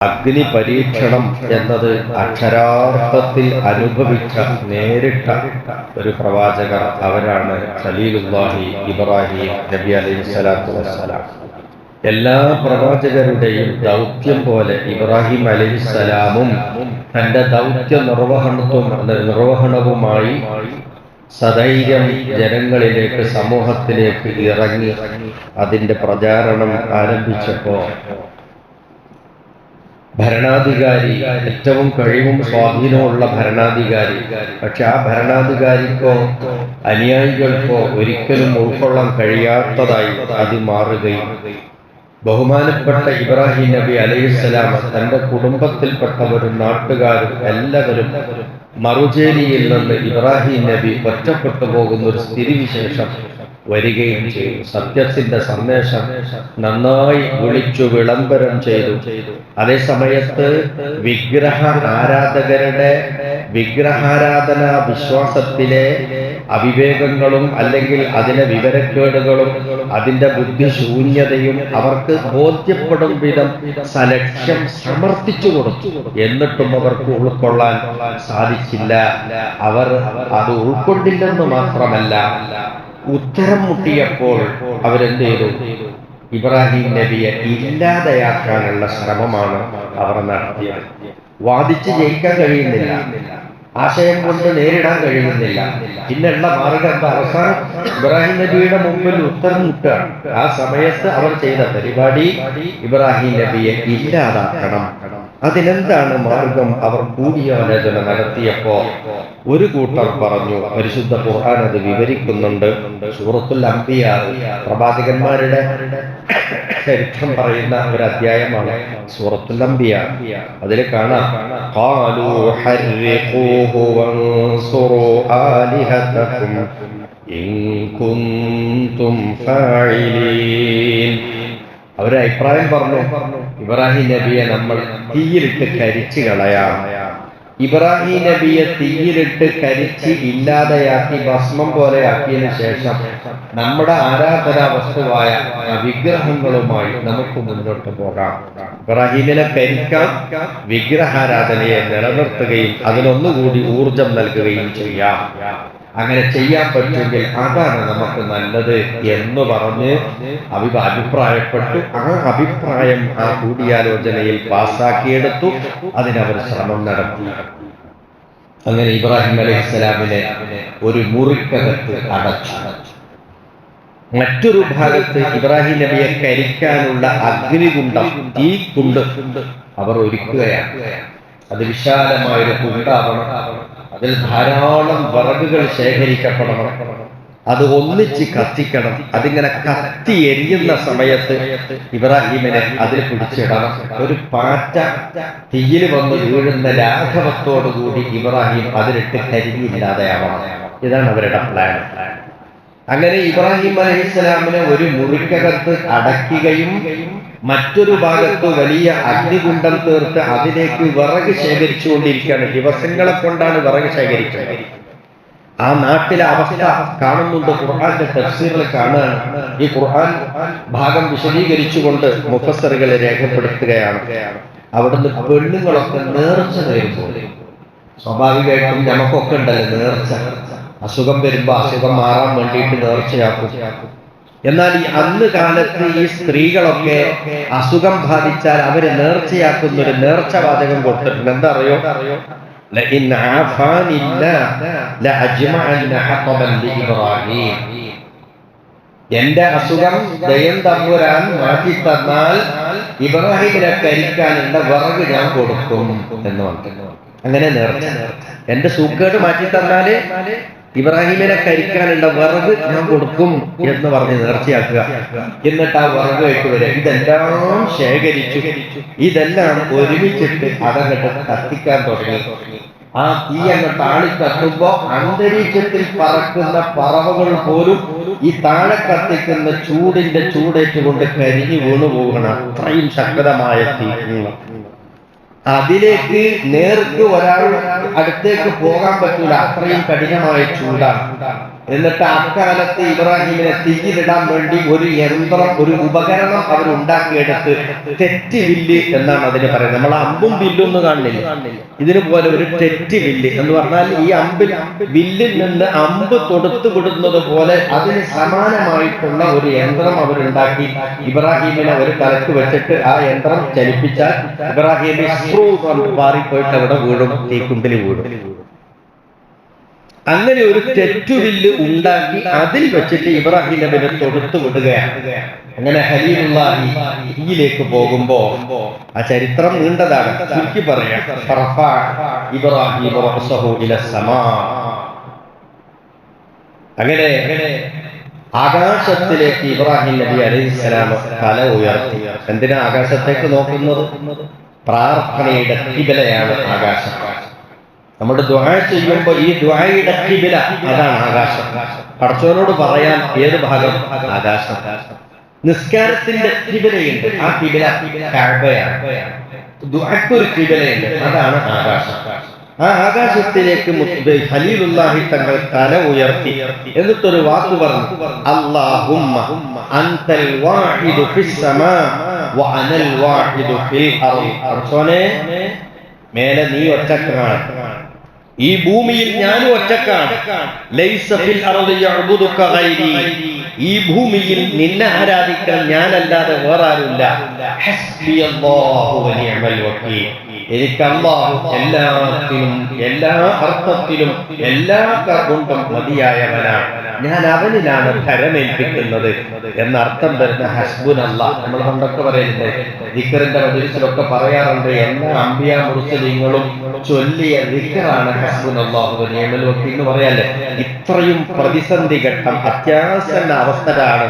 അഗ്നി പരീക്ഷണം എന്നത് അക്ഷരാർത്ഥത്തിൽ അനുഭവിച്ച നേരിട്ട ഒരു പ്രവാചകർ അവരാണ് ഖലീലുല്ലാഹി ഇബ്രാഹിം നബി അലൈഹി സ്വലാത്തു വസ്സലാം. എല്ലാ പ്രവാചകരുടെയും ദൗത്യം പോലെ ഇബ്രാഹിം അലൈഹിസ്സലാമും തന്റെ ദൗത്യ നിർവഹണത്വം നിർവഹണവുമായി സധൈര്യം ജനങ്ങളിലേക്ക് സമൂഹത്തിലേക്ക് ഇറങ്ങി അതിന്റെ പ്രചാരണം ആരംഭിച്ചപ്പോ ഭരണാധികാരി ഏറ്റവും കഴിവും സ്വാധീനമുള്ള ഭരണാധികാരി. പക്ഷെ ആ ഭരണാധികാരിക്കോ അനുയായികൾക്കോ ഒരിക്കലും ഉൾക്കൊള്ളാൻ കഴിയാത്തതായി അത് മാറുകയും ബഹുമാനപ്പെട്ട ഇബ്രാഹിം നബി അലൈഹിസ്സലാം തന്റെ കുടുംബത്തിൽപ്പെട്ടവരും നാട്ടുകാരും എല്ലാവരും മറുചേരിയിൽ നിന്ന് ഇബ്രാഹിം നബി ഒറ്റപ്പെട്ടു പോകുന്ന ഒരു സ്ഥിതിവിശേഷം വരികയും ചെയ്തു. സത്യത്തിന്റെ സന്ദേശം നന്നായി വിളിച്ചു വിളംബരം ചെയ്തു. അതേ സമയത്ത് വിഗ്രഹ ആരാധകരുടെ വിഗ്രഹാരാധന വിശ്വാസത്തിലെ അവിവേകങ്ങളും അല്ലെങ്കിൽ അതിലെ വിവരക്കേടുകളും അതിന്റെ ബുദ്ധിശൂന്യതയും അവർക്ക് ബോധ്യപ്പെടും വിധം സലക്ഷ്യം സമർത്ഥിച്ചു കൊടുത്തു. എന്നിട്ടും അവർക്ക് ഉൾക്കൊള്ളാൻ സാധിച്ചില്ല. അവർ അത് ഉൾക്കൊണ്ടില്ലെന്ന് മാത്രമല്ല ഉത്തരം മുട്ടിയപ്പോൾ അവരെന്ത് ചെയ്തു? ഇബ്രാഹിം നബിയെ ഇല്ലാതെയാക്കാനുള്ള ശ്രമമാണ് അവർ നടത്തിയത്. വാദിച്ച് ജയിക്കാൻ കഴിയുന്നില്ല. ആശയം കൊണ്ട് നേരിടാൻ കഴിയുന്നില്ല. പിന്നെയുള്ള മാർഗം അവസാനം ഇബ്രാഹിം നബിയുടെ മുമ്പിൽ ഉത്തരം മുട്ടുകയാണ് ആ സമയത്ത് അവർ ചെയ്ത പരിപാടി ഇബ്രാഹിം നബിയെ ഇല്ലാതാക്കണം. അതിനെന്താണ് മാർഗം? അവർ കൂടിയാലോചന നടത്തിയപ്പോ ഒരു കൂട്ടർ പറഞ്ഞു പരിശുദ്ധ ഖുർആൻ അത് വിവരിക്കുന്നുണ്ട്. സൂറത്തുൽ അംബിയ പ്രവാചകന്മാരുടെ ചരിത്രം പറയുന്ന ഒരു അധ്യായമാണ് സൂറത്തുൽ അംബിയ. അതിൽ കാണാം അവരഭിപ്രായം പറഞ്ഞു ഇബ്രാഹിം നബിയെ നമ്മൾ തീയിലിട്ട് കരിച്ചു കളയാം. ഇബ്രാഹിം നബിയെ തീയിലിട്ട് കരിച്ച് ഇല്ലാതെയാക്കി ഭസ്മം പോലെയാക്കിയതിനു ശേഷം നമ്മുടെ ആരാധനാ വസ്തുവായ വിഗ്രഹങ്ങളുമായി നമുക്ക് മുന്നോട്ട് പോകാം. ഇബ്രാഹിമിനെ കരിക്കാം വിഗ്രഹാരാധനയെ നിലനിർത്തുകയും അതിനൊന്നുകൂടി ഊർജം നൽകുകയും ചെയ്യാം. അങ്ങനെ ചെയ്യാൻ പറ്റുമെങ്കിൽ അതാണ് നമുക്ക് നല്ലത് എന്ന് പറഞ്ഞ് അഭിപ അഭിപ്രായപ്പെട്ടു. ആ അഭിപ്രായം ആ കൂടിയാലോചനയിൽ പാസ്സാക്കിയെടുത്തു. അതിനവർ ശ്രമം നടത്തി. അങ്ങനെ ഇബ്രാഹിം അലൈഹിസ്സലാമിനെ ഒരു മുറിക്കകത്ത് അടച്ചു. മറ്റൊരു ഭാഗത്ത് ഇബ്രാഹിം നബിയെ കരിക്കാനുള്ള അഗ്നികുണ്ടം തീ കുണ്ട് അവർ ഒരുക്കുകയാണ്. അത് വിശാലമായൊരു കുണ്ടാവണം. അതിൽ ധാരാളം വിറകുകൾ ശേഖരിക്കപ്പെടണം. അത് ഒന്നിച്ച് കത്തിക്കണം. അതിങ്ങനെ കത്തി എരിയുന്ന സമയത്ത് ഇബ്രാഹിമിനെ അതിൽ പിടിച്ചിടണം. ഒരു പാറ്റ തീയിൽ വന്ന് വീഴുന്ന ലാഘവത്തോടുകൂടി ഇബ്രാഹിം അതിലിട്ട് കരിഞ്ഞില്ലാതെയാവണം. ഇതാണ് അവരുടെ പ്ലാൻ അങ്ങനെ ഇബ്രാഹിം അലഹിസ്സലാമിനെ ഒരു മുറിക്കകത്ത് അടക്കുകയും മറ്റൊരു ഭാഗത്ത് വലിയ അഗ്നികുണ്ടം തീർത്ത് അതിലേക്ക് വിറക് ശേഖരിച്ചുകൊണ്ടിരിക്കുകയാണ്. ദിവസങ്ങളെ കൊണ്ടാണ് വിറക് ശേഖരിക്കുന്നത് ആ നാട്ടിലെ അവസ്ഥ കാണുന്നുണ്ട്. ഖുർആന്റെ തഫ്സീറിൽ കാണുകയാണ്. ഈ ഖുർആൻ ഭാഗം വിശദീകരിച്ചുകൊണ്ട് മുഫസറുകളെ രേഖപ്പെടുത്തുകയാണ്. അവിടുന്ന് പെണ്ണുങ്ങളൊക്കെ നേർച്ച നേരുമ്പോൾ സ്വാഭാവികമായിട്ടും നമുക്കൊക്കെ ഉണ്ടല്ലോ നേർച്ച. അസുഖം വരുമ്പോൾ അസുഖം മാറാൻ വേണ്ടിയിട്ട് നേർച്ചയാക്കും. എന്നാൽ ഈ അന്ന് കാലത്ത് ഈ സ്ത്രീകളൊക്കെ അസുഖം ബാധിച്ചാൽ അവർ നേർച്ചയാക്കുന്ന ഒരു നേർച്ച വാചകം കൊടുത്തിട്ടുണ്ട്. എന്താ അറിയോ? എന്റെ അസുഖം ദയം തമ്പുരാൻ മാറ്റി തന്നാൽ ഇബ്രാഹിമിനെ എന്റെ വിറക് ഞാൻ കൊടുക്കും എന്ന് പറഞ്ഞു. അങ്ങനെ നേർച്ച. എന്റെ സൂക്കേട് മാറ്റി തന്നാൽ ഇബ്രാഹിമിനെ കരിക്കാനുള്ള വിറക് ഞാൻ കൊടുക്കും എന്ന് പറഞ്ഞ് നേർച്ചയാക്കുക. എന്നിട്ട് ആ വിറക് വെച്ച് വരിക ഇതെല്ലാം ശേഖരിച്ചു. ഇതെല്ലാം ഒരുമിച്ചിട്ട് അതങ്ങട്ട് കത്തിക്കാൻ തുടങ്ങി. ആ തീ അങ്ങ് താളി കത്തുമ്പോ അന്തരീക്ഷത്തിൽ പറക്കുന്ന പറവകൾ പോലും ഈ താഴെ കത്തിക്കുന്ന ചൂടിന്റെ ചൂടേറ്റുകൊണ്ട് കരിഞ്ഞു വീണു പോകണം അത്രയും ശക്തമായ തീ. അതിലേക്ക് നേർക്ക് ഒരാൾ അടുത്തേക്ക് പോകാൻ പറ്റൂല. അത്രയും കഠിനമായ ചൂടാണ്. എന്നിട്ട് അക്കാലത്ത് ഇബ്രാഹിമിനെ തീയിലിടാൻ വേണ്ടി ഒരു യന്ത്രം ഒരു ഉപകരണം അവർ ഉണ്ടാക്കിയെടുത്ത് തെറ്റ് വില്ല് എന്നാണ് അതിന് പറയുന്നത്. നമ്മൾ അമ്പും വില്ലും ഒന്നും കാണില്ല. ഇതിനുപോലെ ഒരു തെറ്റ് വില്ല് എന്ന് പറഞ്ഞാൽ ഈ അമ്പിൽ വില്ലിൽ നിന്ന് അമ്പ് തൊടുത്തു വിടുന്നത് പോലെ അതിന് സമാനമായിട്ടുള്ള ഒരു യന്ത്രം അവരുണ്ടാക്കി ഇബ്രാഹിമിനെ ഒരു തലക്ക് വെച്ചിട്ട് ആ യന്ത്രം ചലിപ്പിച്ചാൽ ഇബ്രാഹിമി സ്ക്രൂ കൊണ്ട് മാറിപ്പോയിട്ട് അവിടെ വീടും തീക്കുണ്ടിൽ വീടും അങ്ങനെ ഒരു തെറ്റുവില്ല് ഉണ്ടാക്കി അതിൽ വെച്ചിട്ട് ഇബ്രാഹിം നബിനെ തൊടുത്തു വിടുകയാണ്. അങ്ങനെ ഹലീലുള്ളാഹി ഇങ്ങിലേക്ക് പോകുമ്പോ ആ ചരിത്രം നീണ്ടതാണ്. ചുരുക്കി പറയാം. അങ്ങനെ ആകാശത്തിലേക്ക് ഇബ്രാഹിം നബി അലൈഹിസ്സലാം തല ഉയർത്തി. എന്തിനാ ആകാശത്തേക്ക് നോക്കുന്നത്? പ്രാർത്ഥനയുടെ തിബലയാണ് ആകാശം. നമ്മൾ ദ്വാ ചെയ്യുമ്പോൾ ഈ ദ്വായയുടെ കിബില അതാണ് ആകാശം. പടച്ചവനോട് പറയാൻ ഏത് ഭാഗം? ആകാശം. നിസ്കാരത്തിന്റെ കിബിലയുണ്ട്. ആ കിബില ദ്വാക്കൊരു കിബിലയുണ്ട്. അതാണ് ആകാശം. ആ ആകാശത്തിലേക്ക് ഖലീലുല്ലാഹി തങ്ങൾ തല ഉയർത്തി. എന്നിട്ടൊരു വാക്ക് പറഞ്ഞു. അല്ലാഹുമ്മ അൻതൽ വാഹിദു ഫിസ് സമാ വ വാഹിദു ഫിൽ അർദ്. മേലെ നീ ഒറ്റക്കാണ്. ഈ ഭൂമിയിൽ ഞാനും ഒറ്റക്കാണ്. ഈ ഭൂമിയിൽ നിന്നെ ആരാധിക്കാൻ ഞാനല്ലാതെ വേറെ എനിക്ക് അള്ളാഹു എല്ലാത്തിലും എല്ലാ അർത്ഥത്തിലും എല്ലാ കൊണ്ടും മതിയായവനാണ് ഞാൻ അവനിലാണ് ധരമേൽപ്പിക്കുന്നത് എന്നർത്ഥം വരുന്ന ഹസ്ബുൻ അല്ല നമ്മൾ പണ്ടൊക്കെ പറയുന്നുണ്ട് ദിക്കറിന്റെ മജിലിസിലൊക്കെ പറയാറുണ്ട് എല്ലാ അമ്പിയ മുസ്ലിങ്ങളും ചൊല്ലിയ ദിക്കറാണ് ഹസ്ബുൻ അള്ളാഹു നിയമൽ എന്ന് പറയാല്ലേ? ഇത്രയും പ്രതിസന്ധി ഘട്ടം അത്യാസന്ന അവസ്ഥയാണ്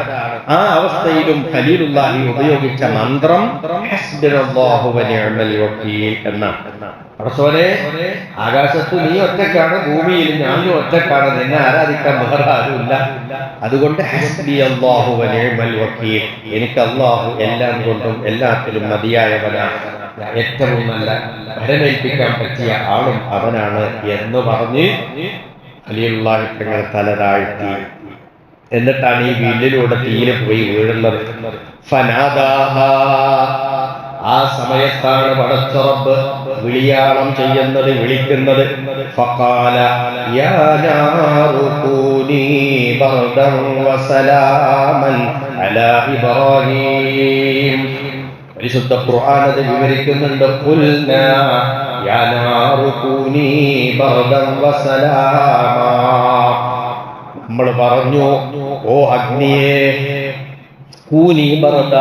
ആ അവസ്ഥയിലും ഖലീലുല്ലാഹി ഉപയോഗിച്ച മന്ത്രം എന്നാണ് റസോലെ ആകാശത്ത് നീ ഒറ്റക്കാണ് ഭൂമിയിൽ ഞാനും ഒറ്റക്കാണ് നിന്നെ ആരാധിക്കാൻ വേറെ ആരുമില്ല. അതുകൊണ്ട് എനിക്ക് അള്ളാഹു എല്ലാം കൊണ്ടും എല്ലാത്തിലും മതിയായവനാണ് ഏറ്റവും നല്ല ഭരമേൽപ്പിക്കാൻ പറ്റിയ ആളും അവനാണ് എന്ന് പറഞ്ഞ് അലിയുള്ള തല താഴ്ത്തി. എന്നിട്ടാണ് ഈ വീട്ടിലൂടെ തീയിൽ പോയി വീഴുന്നത്. ആ സമയത്താണ് പടച്ചുറപ്പ് വിളിയാളം ചെയ്യുന്നത് വിളിക്കുന്നത്. ഇബ്രാഹീം. പരിശുദ്ധ ഖുർആൻ അത് വിവരിക്കുന്നുണ്ട്. ഖുൽന യാ നാറു ബർദൻ വസലാമാ. നമ്മൾ പറഞ്ഞു ഓ അഗ്നിയെ ബർദ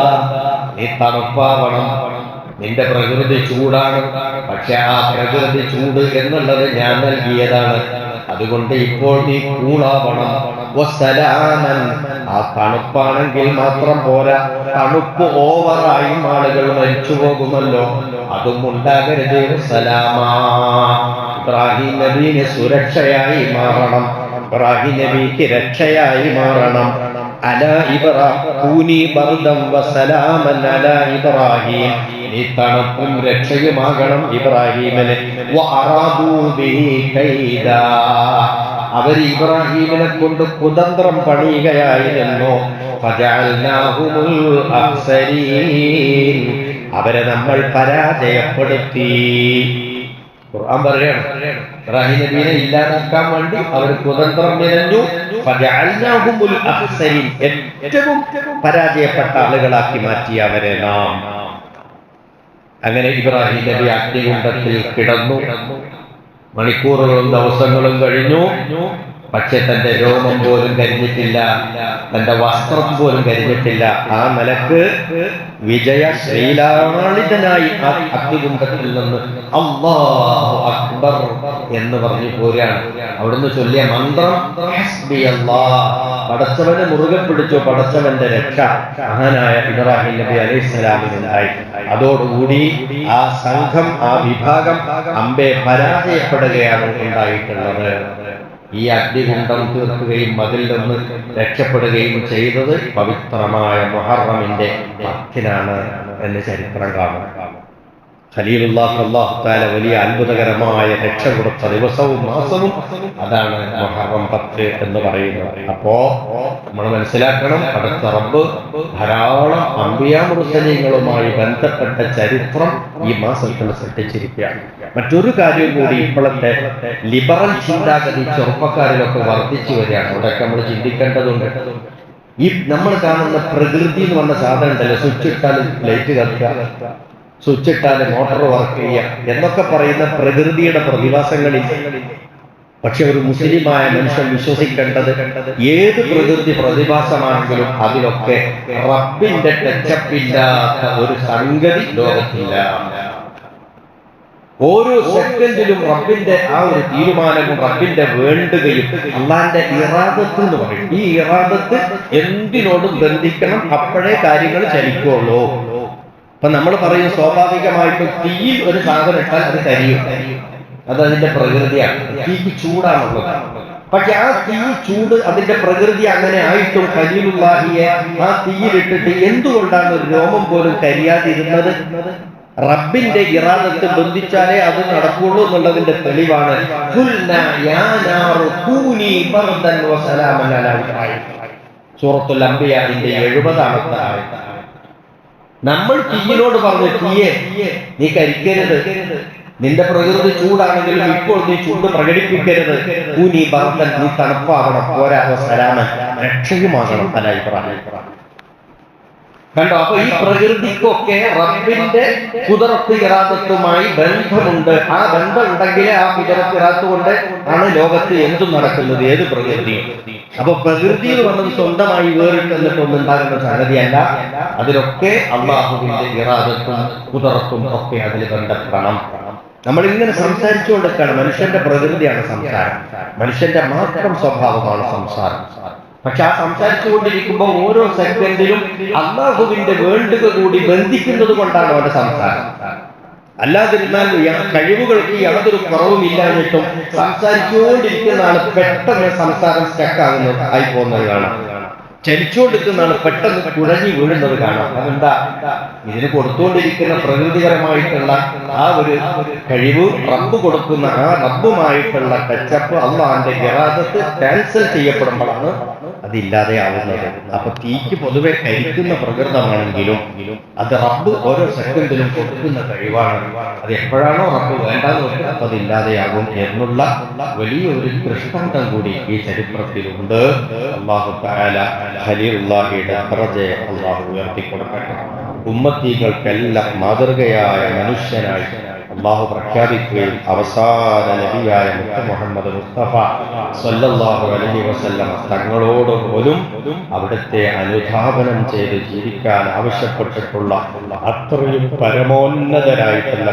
നീ തണുപ്പാവണം. നിന്റെ പ്രകൃതി ചൂടാണ്. പക്ഷെ ആ പ്രകൃതി ചൂട് എന്നുള്ളത് ഞാൻ നൽകിയതാണ്. അതുകൊണ്ട് ഇപ്പോൾ നീ കൂളാവണം. ആ തണുപ്പാണെങ്കിൽ മാത്രം പോരാ. തണുപ്പ് ഓവറായും ആളുകൾ മരിച്ചു പോകുമല്ലോ അതും ഉണ്ടാകരുത്. സലാമാ ഇബ്രാഹിം നബീന് സുരക്ഷയായി മാറണം. ഇബ്രാഹിം നബിക്ക് രക്ഷയായി മാറണം. അല ഇബ്രാഹൂനി ബർദം വസലാമൻ അല ഇബ്രാഹിം. നീ തണുപ്പും രക്ഷയുമാകണം ഇബ്രാഹീമന്. അവർ ഇബ്രാഹീമിനെ കൊണ്ട് കുതന്ത്രം പണിയുകയായിരുന്നു അവരെ നമ്മൾ പരാജയപ്പെടുത്തി. ഖുർആൻ പറയാണ് ഇബ്രാഹിം നബീനെ ഇല്ലാതാക്കാൻ വേണ്ടി അവർ കുതന്ത്രം നിരഞ്ഞു ഏറ്റവും പരാജയപ്പെട്ട ആളുകളാക്കി മാറ്റി അവരെ നാം. അങ്ങനെ ഇബ്രാഹിം നബി അഗ്നികുണ്ടത്തിൽ കിടന്നു. മണിക്കൂറുകളും ദിവസങ്ങളും കഴിഞ്ഞു. പക്ഷെ തന്റെ രോമം പോലും കരിഞ്ഞിട്ടില്ല തന്റെ വസ്ത്രം പോലും കരിഞ്ഞിട്ടില്ല. ആ നിലയ്ക്ക് വിജയ ശ്രീലാളിതനായി ആ നിന്ന് അള്ളാഹു അക്ബർ എന്ന് പറഞ്ഞു പോരാണ് അവിടുന്ന് ചൊല്ലിയ മന്ത്രം പടച്ചവനെ മുറുകെ പിടിച്ചു പടച്ചവന്റെ രക്ഷ മഹാനായ ഇബ്രാഹിം നബി അലൈഹി സ്വലാമിനുണ്ടായി. അതോടുകൂടി ആ സംഘം ആ വിഭാഗം അമ്പെ പരാജയപ്പെടുകയാണ് ഉണ്ടായിട്ടുള്ളത്. ഈ അഗ്നികുണ്ടം തീർക്കുകയും അതിൽ നിന്ന് രക്ഷപ്പെടുകയും ചെയ്തത് പവിത്രമായ മൊഹറമിന്റെ പത്തിനാണ് എന്ന് ചരിത്രം കാണും. തആല വലിയ അത്ഭുതകരമായ രക്ഷ കൊടുത്ത ദിവസവും മാസവും അതാണ് മുഹറം പത്ത് എന്ന് പറയുന്നത്. അപ്പോ നമ്മൾ മനസ്സിലാക്കണം അടുത്ത റബ്ബ് ധാരാളം അമ്പിയാമൃസനീകളുമായി ബന്ധപ്പെട്ട ചരിത്രം ഈ മാസത്തിൽ സൃഷ്ടിച്ചിരിക്കുകയാണ്. മറ്റൊരു കാര്യം കൂടി ഇപ്പോഴത്തെ ലിബറൽ ചിന്താഗതി ചെറുപ്പക്കാരിലൊക്കെ വർദ്ധിച്ചു വരികയാണ്. അവിടെയൊക്കെ നമ്മൾ ചിന്തിക്കേണ്ടതുണ്ട്. ഈ നമ്മൾ കാണുന്ന പ്രകൃതി എന്ന് പറഞ്ഞ സാധനം ഉണ്ടല്ലോ സ്വിച്ച് ഇട്ടാൽ ലൈറ്റ് കത്തുക സ്വിച്ച് ഇട്ടാൽ മോട്ടോർ വർക്ക് ചെയ്യാം എന്നൊക്കെ പറയുന്ന പ്രകൃതിയുടെ പ്രതിഭാസങ്ങളിൽ പക്ഷെ ഒരു മുസ്ലിമായ മനുഷ്യൻ വിശ്വസിക്കേണ്ടത് ഏത് പ്രകൃതി പ്രതിഭാസമാണെങ്കിലും അതിലൊക്കെ റബ്ബിന്റെ ടച്ചപ്പില്ലാത്ത ഒരു സംഗതി ലോകത്തില്ല. ഓരോ സെക്കൻഡിലും റബ്ബിന്റെ ആ ഒരു തീരുമാനവും റബ്ബിന്റെ വേണ്ടുകയും അള്ളാന്റെ ഇറാദത്ത് എന്ന് പറയും. ഈ ഇറാദത്ത് എന്തിനോടും ബന്ധിക്കണം? അപ്പോഴേ കാര്യങ്ങൾ ചലിക്കുള്ളൂ. അപ്പൊ നമ്മൾ പറയും സ്വാഭാവികമായിട്ടും തീയിൽ ഒരു സാധനം ഇട്ടാൽ അത് കരിയും. അത് അതിന്റെ പ്രകൃതിയാണ്. തീക്ക് ചൂടാണുള്ളത്. പക്ഷെ ആ തീ ചൂട് അതിന്റെ പ്രകൃതി അങ്ങനെ ആയിട്ടും കരിയിലുള്ളിയ ആ തീയിലിട്ടിട്ട് എന്തുകൊണ്ടാണ് രോമം പോലും കരിയാതിരുന്നത്? റബ്ബിന്റെ ഇറാദത്ത് ബന്ധിച്ചാലേ അത് നടക്കുള്ളൂ എന്നുള്ളതിന്റെ തെളിവാണ്. സൂറത്തുൽ അംബിയാന്റെ എഴുപതാമത്തെ ആയത്ത്. നമ്മൾ തീയിനോട് പറഞ്ഞു തീയെ നീ കരിക്കരുത്. നിന്റെ പ്രകൃതി ചൂടാണെങ്കിലും ഇപ്പോൾ നീ ചൂട് പ്രകടിപ്പിക്കരുത്. നീ ഭർത്തൻ നീ തണുപ്പാകണം പോരാ സലാമൻ. രക്ഷയുമാകണം അല്ല ഇബ്രാഹിം. കണ്ടോ? അപ്പൊ ഈ പ്രകൃതിക്കൊക്കെ റബ്ബിന്റെ കുതിരത്ത് ഇറാദത്തുമായി ബന്ധമുണ്ട്. ആ ബന്ധം ഉണ്ടെങ്കിലേ ആ കുതിരത്ത് ഇറാത്ത് കൊണ്ട് ആണ് ലോകത്ത് എന്തും നടക്കുന്നത്? ഏത് പ്രകൃതി അപ്പൊ പ്രകൃതി എന്ന് പറഞ്ഞത് സ്വന്തമായി വേറിട്ട് എന്നിട്ടൊന്നും ഉണ്ടാകുന്ന സംഗതിയല്ല. അതിലൊക്കെ അള്ളാഹുവിന്റെ ഇറാദത്തും കുതിരത്തും ഒക്കെ അതിൽ ബന്ധപ്പെടണം. നമ്മൾ ഇങ്ങനെ സംസാരിച്ചുകൊണ്ടിരിക്കുകയാണ് മനുഷ്യന്റെ പ്രകൃതിയാണ് സംസാരം. മനുഷ്യന്റെ മാത്രം സ്വഭാവമാണ് സംസാരം. പക്ഷെ ആ സംസാരിച്ചുകൊണ്ടിരിക്കുമ്പോൾ ഓരോ സെക്കൻഡിലും അള്ളാഹുവിന്റെ വേണ്ടുക കൂടി ബന്ധിക്കുന്നത് കൊണ്ടാണ് അവന്റെ സംസാരം. അല്ലാതിരുന്നാൽ കഴിവുകൾക്ക് യാതൊരു കുറവും ഇല്ലാഞ്ഞിട്ടും സംസാരിച്ചുകൊണ്ടിരിക്കുന്ന ആൾ പെട്ടെന്ന് സംസാരം സ്റ്റക്കാകുന്നത് ആയി പോകുന്നത് കാണാം. ചലിച്ചുകൊണ്ടിരിക്കുന്നതാണ് പെട്ടെന്ന് കുഴഞ്ഞു വീഴുന്നത് കാണാം. അതെന്താ? ഇതിന് കൊടുത്തുകൊണ്ടിരിക്കുന്ന പ്രകൃതികരമായിട്ടുള്ള ആ ഒരു കഴിവ് റബ്ബ് കൊടുക്കുന്ന ആ റബ്ബുമായിട്ടുള്ള ടച്ചപ്പ് അള്ളാന്റെ ഗറാദത്ത് ക്യാൻസൽ ചെയ്യപ്പെടുമ്പോഴാണ് അതില്ലാതെയാവുന്നത്. അപ്പൊ തീക്ക് പൊതുവെ കരിക്കുന്ന പ്രകൃതമാണെങ്കിലും അത് റബ്ബ് ഓരോ സെക്കൻഡിലും കൊടുക്കുന്ന കഴിവാണ്. അത് എപ്പോഴാണോ റബ്ബ് വേണ്ടാന്ന് വെക്കുക അപ്പൊ അതില്ലാതെയാകും എന്നുള്ള വലിയൊരു ദൃഷ്ടാന്തം കൂടി ഈ ചരിത്രത്തിലുണ്ട്. അള്ളാഹു ദറജയെ അള്ളാഹു ഉയർത്തിക്കൊടുക്കട്ടെ. ഉമ്മത്തീകൾക്കെല്ലാം മാതൃകയായ മനുഷ്യനായി അള്ളാഹു പ്രഖ്യാപിക്കുകയും അവസാന നബിയായ മുത്ത മുഹമ്മദ് മുസ്തഫ സല്ലല്ലാഹു അലഹി വസല്ലം തങ്ങളോട് പോലും അവിടുത്തെ അനുധാപനം ചെയ്ത് ജീവിക്കാൻ ആവശ്യപ്പെട്ടിട്ടുള്ള അത്രയും പരമോന്നതരായിട്ടുള്ള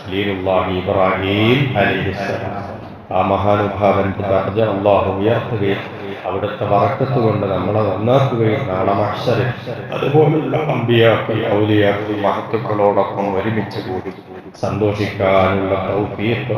ഖലീലുള്ളാഹി ഇബ്രാഹിം അലൈഹിസ്സലാം. ആ മഹാനുഭാവൻ ദർജ അള്ളാഹു ഉയർത്തുകയും അവിടുത്തെ വറക്കത്ത് കൊണ്ട് നമ്മളെ നന്നാക്കുകയും നാളെ അക്ഷരം അതുപോലുള്ള അമ്പിയാക്കി ഔലിയാക്കി മഹത്തുക്കളോടൊപ്പം ഒരുമിച്ച് കൂടി സന്തോഷിക്കാനുള്ള തൗഫീഖ്